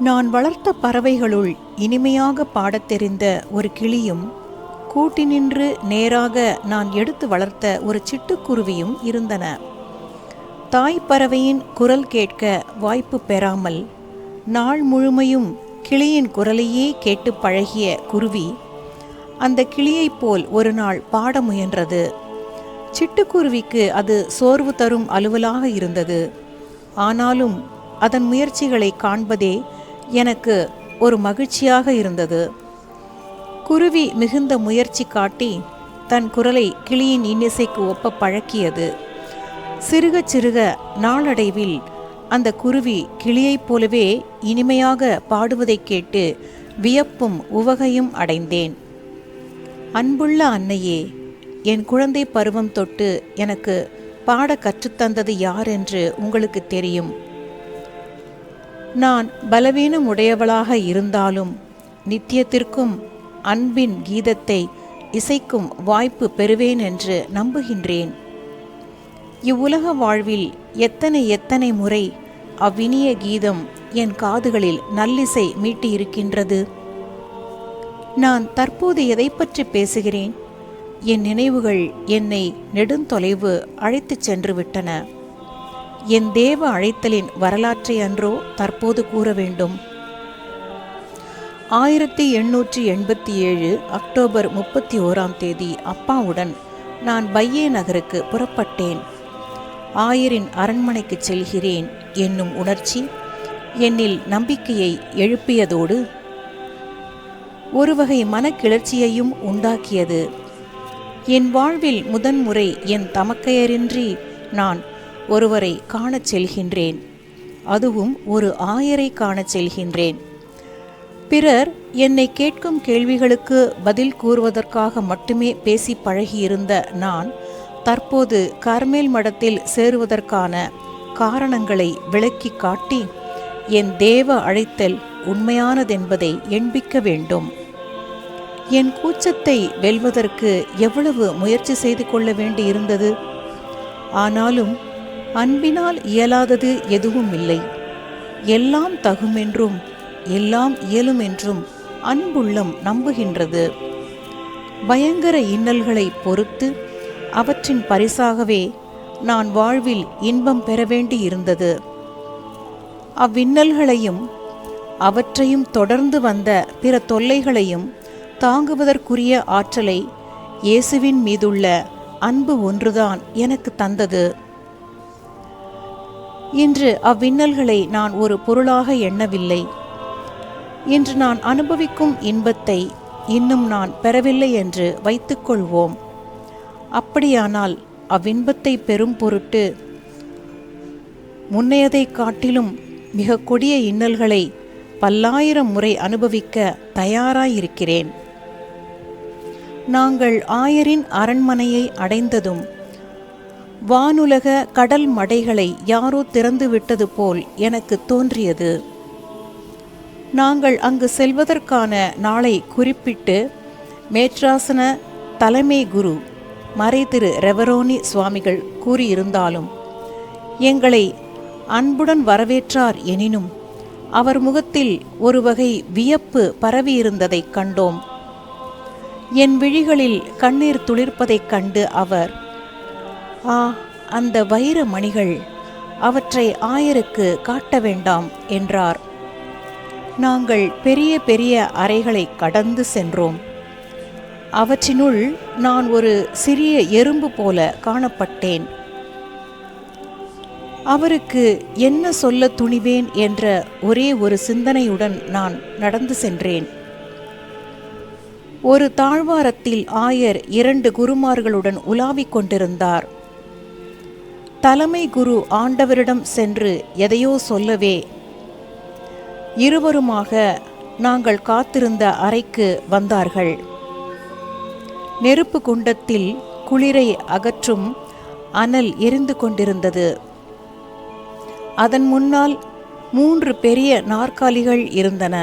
நான் வளர்த்த பறவைகளுள் இனிமையாக பாடத் தெரிந்த ஒரு கிளியும் கூட்டினின்று நேராக நான் எடுத்து வளர்த்த ஒரு சிட்டுக்குருவியும் இருந்தன. தாய் பறவையின் குரல் கேட்க வாய்ப்பு பெறாமல் நாள் முழுமையும் கிளியின் குரலையே கேட்டு பழகிய குருவி அந்த கிளியைப் போல் ஒரு நாள் பாட முயன்றது. சிட்டுக்குருவிக்கு அது சோர்வு தரும் அலுவலாக இருந்தது. ஆனாலும் அதன் முயற்சிகளை காண்பதே எனக்கு ஒரு மகிழ்ச்சியாக இருந்தது. குருவி மிகுந்த முயற்சி காட்டி தன் குரலை கிளியின் இன்னிசைக்கு ஒப்ப பழக்கியது. சிறுக சிறுக நாளடைவில் அந்த குருவி கிளியைப் போலவே இனிமையாக பாடுவதைக் கேட்டு வியப்பும் உவகையும் அடைந்தேன். அன்புள்ள அன்னையே என் குழந்தை பருவம் தொட்டு எனக்கு பாட கற்றுத்தந்தது யார் என்று உங்களுக்கு தெரியும். நான் பலவீனம் உடையவளாக இருந்தாலும் நித்தியத்திற்கும் அன்பின் கீதத்தை இசைக்கும் வாய்ப்பு பெறுவேன் என்று நம்புகின்றேன். இவ்வுலக வாழ்வில் எத்தனை எத்தனை முறை அவ்வினிய கீதம் என் காதுகளில் நல்லிசை மீட்டியிருக்கின்றது? நான் தற்போது எதை பற்றி பேசுகிறேன்? என் நினைவுகள் என்னை நெடுந்தொலைவு அழைத்துச் சென்று விட்டன என் தேவ அழைத்தலின் வரலாற்றை அன்றோ தற்போது கூற வேண்டும். ஆயிரத்தி எண்ணூற்றி எண்பத்தி ஏழு அக்டோபர் முப்பத்தி ஓராம் தேதி அப்பாவுடன் நான் பையே நகருக்கு புறப்பட்டேன். ஆயரின் அரண்மனைக்கு செல்கிறேன் என்னும் உணர்ச்சி என்னில் நம்பிக்கையை எழுப்பியதோடு ஒரு வகை மனக்கிளர்ச்சியையும் உண்டாக்கியது. என் வாழ்வில் முதன்முறை என் தமக்கையரின்றி நான் ஒருவரை காணச் செல்கின்றேன். அதுவும் ஒரு ஆயரை காணச் செல்கின்றேன். பிறர் என்னை கேட்கும் கேள்விகளுக்கு பதில் கூறுவதற்காக மட்டுமே பேசி பழகியிருந்த நான் தற்போது கர்மேல் மடத்தில் சேருவதற்கான காரணங்களை விளக்கி காட்டி என் தேவ அழைத்தல் உண்மையானதென்பதை எண்பிக்க வேண்டும். என் கூச்சத்தை வெல்வதற்கு எவ்வளவு முயற்சி செய்து கொள்ள வேண்டியிருந்தது? ஆனாலும் அன்பினால் இயலாதது எதுவும் இல்லை எல்லாம் தகுமென்றும் எல்லாம் இயலுமென்றும் அன்புள்ளம் நம்புகின்றது. பயங்கர இன்னல்களை பொறுத்து அவற்றின் பரிசாகவே நான் வாழ்வில் இன்பம் பெற வேண்டியிருந்தது. அவ்வின்னல்களையும் அவற்றையும் தொடர்ந்து வந்த பிற தொல்லைகளையும் தாங்குவதற்குரிய ஆற்றலை இயேசுவின் மீதுள்ள அன்பு ஒன்றுதான் எனக்கு தந்தது. இன்று அவ்வின்னல்களை நான் ஒரு பொருளாக எண்ணவில்லை. இன்று நான் அனுபவிக்கும் இன்பத்தை இன்னும் நான் பெறவில்லை என்று வைத்துக்கொள்வோம். அப்படியானால் அவ்வின்பத்தை பெறும் பொருட்டு முன்னையதை காட்டிலும் மிக கொடிய இன்னல்களை பல்லாயிரம் முறை அனுபவிக்க தயாராயிருக்கிறேன். நாங்கள் ஆயரின் அரண்மனையை அடைந்ததும் வானுலக கடல் மடைகளை யாரோ திறந்து விட்டது போல் எனக்கு தோன்றியது. நாங்கள் அங்கு செல்வதற்கான நாளை குறிப்பிட்டு மேட்ராசன தலைமை குரு மறை திரு ரெவரோனி சுவாமிகள் கூறியிருந்தாலும் எங்களை அன்புடன் வரவேற்றார் எனினும் அவர் முகத்தில் ஒரு வகை வியப்பு பரவியிருந்ததைக் கண்டோம். என் விழிகளில் கண்ணீர் துளிர்ப்பதைக் கண்டு அவர் ஆ அந்த வைர மணிகள் அவற்றை ஆயருக்கு காட்ட வேண்டாம் என்றார். நாங்கள் பெரிய பெரிய அறைகளை கடந்து சென்றோம். அவற்றினுள் நான் ஒரு சிறிய எறும்பு போல காணப்பட்டேன். அவருக்கு என்ன சொல்ல துணிவேன் என்ற ஒரே ஒரு சிந்தனையுடன் நான் நடந்து சென்றேன். ஒரு தாழ்வாரத்தில் ஆயர் இரண்டு குருமார்களுடன் உலாவிக் கொண்டிருந்தார். தலைமை குரு ஆண்டவரிடம் சென்று எதையோ சொல்லவே இருவருமாக நாங்கள் காத்திருந்த அறைக்கு வந்தார்கள். நெருப்பு குண்டத்தில் குளிரை அகற்றும் அனல் எரிந்து கொண்டிருந்தது. அதன் முன்னால் மூன்று பெரிய நாற்காலிகள் இருந்தன.